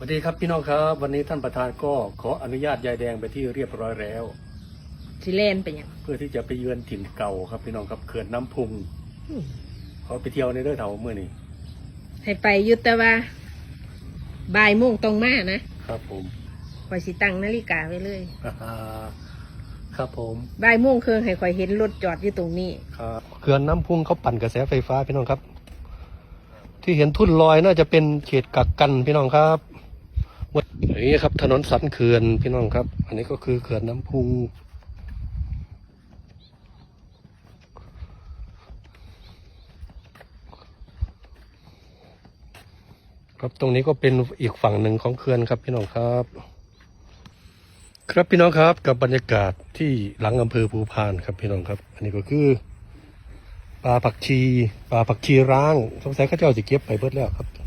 สวัสดีครับพี่น้องครับ วันนี้ท่านประธานก็ขออนุญาตยายแดงไปที่เรียบร้อยแล้วสิเล่นไปยังเพื่อที่จะไปเยือนถิ่นเก่าครับพี่น้องครับเขื่อนน้ำพุงขอไปเที่ยวในเรื่องเถาเมื่อนี้ให้ไปอยุตแต่ว่าบ่ายโมงตรงมานะครับผมคอยสิตั้งนาฬิกาไว้เลยอ่าครับผมบ่ายโมงเครื่องให้คอยเห็นรถจอดอยู่ตรงนี้ครับเขื่อนน้ำพุงเขาปั่นกระแสไฟฟ้าพี่น้องครับ ที่เห็นทุ่นลอยน่าจะเป็นเขตกักกันพี่น้องครับ วันี่ครับ ถนนสันเขื่อนพี่น้องครับ อันนี้ก็คือเขื่อนน้ำพุงครับตรงนี้ก็เป็นอีกฝั่งหนึ่งของเขื่อนครับพี่น้องครับ ครับพี่น้องครับกับบรรยากาศที่หลังอำเภอภูพานครับพี่น้องครับ อันนี้ก็คือปลาผักชีปลาผักชีร้าง สงสัยข้าเจ้าจะเก็บไปเบิดแล้วครับ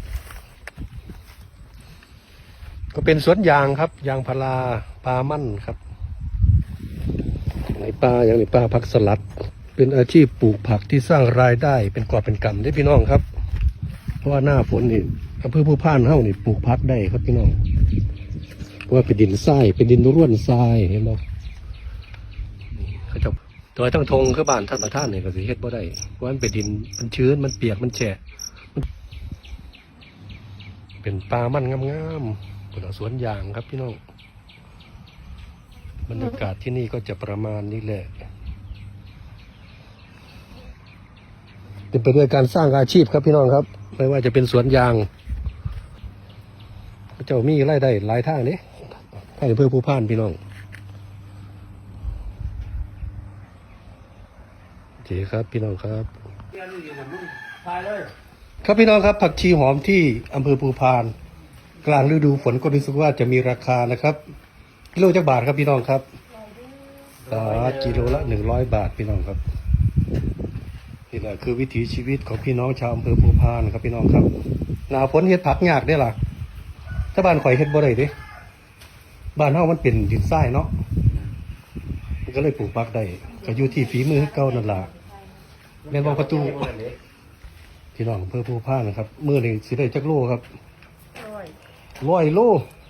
ก็เป็นสวนยางครับ ยางพาราปลามั่นครับในปลาอย่างในปลาผักสลัด เป็นอาชีพปลูกผักที่สร้างรายได้เป็นกอบเป็นกำได้พี่น้องครับ เพราะว่าหน้าฝนนี่อำเภอภูพานเฮ้านี่ปลูกพักได้ครับพี่น้องเพราะว่าเป็นดินทรายเป็นดินร่วนทรายเห็นบ่นี่เขาจะตัวทั้งทงคือบ้านท่านประธานเนี่ยก็สิเฮ็ดบ่ได้เพราะมันเป็นดินมันชื้นมันเปียกมันแฉะเป็นป่ามันงามๆ เป็นสวนยางครับพี่น้องบรรยากาศที่นี่ก็จะประมาณนี้แหละเป็นไปด้วยการสร้างอาชีพครับพี่น้องครับ ไม่ว่าจะเป็นสวนยางเจ้ามีไรายได้หลายทางนี้ให้เพื่อผู้พ่านพี่น้องโอเคครับพี่น้องครับ ครับพี่น้องครับผักชีหอมที่อำเภอภูพาน กลางฤดูฝนก็รู้สึกว่าจะมีราคานะครับกิโลจักบาทครับพี่น้องครับอ่ากิโลละหนึ่งร้อยบาทพี่น้องครับนี่แหละคือวิถีชีวิตของพี่น้องชาวอำเภอภูพานครับพี่น้องครับหนาฝนเฮ็ดผักยากได้อล่ะถ้าบ้านข่อยเฮ็ดบ่ได้เด้บ้านเฮามันเป็นดินทรายเนาะมันก็เลยปลูกผักได้ก็อยู่ที่ฝีมือเก่านั่นล่ะแม่นบ่ประตูพี่น้องอำเภอภูพานนะครับมื้อนี้สิได้จักโลครับ ร้อยโล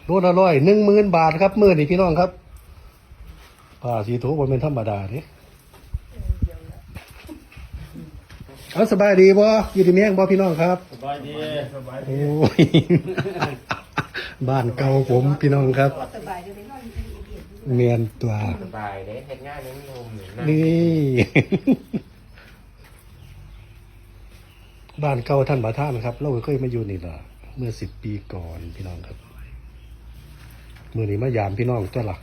โลละร้อยหนึ่งหมื่นบาทครับมื้อนี้พี่น้องครับผ้าสีโถบ่แม่นธรรมดาเด้เอาสบายดีบ่อยู่ดีมีแรงบ่พี่น้องครับ สบายดีสบายโอ้ยบ้านเก่าผมพี่น้องครับเมียนตัวสบายเด้เฮ็ดงานนี้ลมหนึ่งนะนี่บ้านเก่าท่านประธานครับ เราเคยมาอยู่นี่ล่ะ เมื่อสิบปีก่อนพี่น้องครับเมื่อนี้มายามพี่น้องตัวหลัก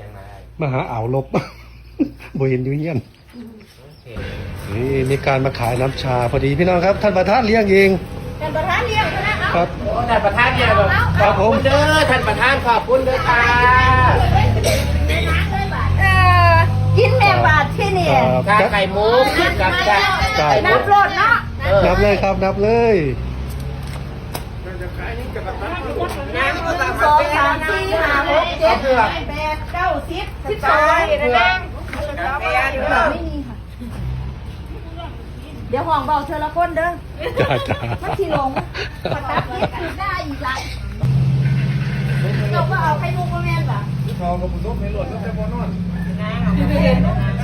ยังไงมาหาอ่าวลบบ่เห็นอยู่เงี้ยนโอเคนี่มีการมาขายน้ำชาพอดีพี่น้องครับ ท่านประธานเลี้ยงเองท่านประธานเรียกนะเอาครับโอ้ท่านประธานเนี่ยแบบครับผมเด้อท่านประธานขอบคุณเด้อค่ะเออกินแมงบาทที่นี่ชาไข่มุกกับชาใช่น้ำรดเนาะเออนับเลยครับนับเลย หนึ่งสองสามสี่ห้าหกเจ็ดแปดเก้าสิบสิบสองไม่มีค่ะ เดี๋ยวห้องเบาเธอละคนเด้อจ้าจ้ามันทีลงปตักนี่คือได้อีกหลายเราก็เอาไข่มุกมาแม่นป่ะทองกับผู้ชมในหลวดตั้งแต่บนนอน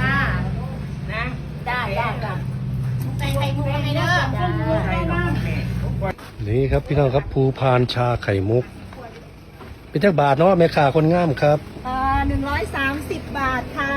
จ้านะได้ได้จ้ะใส่ไข่มุกมาให้เด้อจ้า นี่ครับพี่น้องครับภูพานชาไข่มุก เป็นจักบาทเนาะแม่ค้าคนงามครับอ่าหนึ่งร้อยสามสิบบาทค่ะ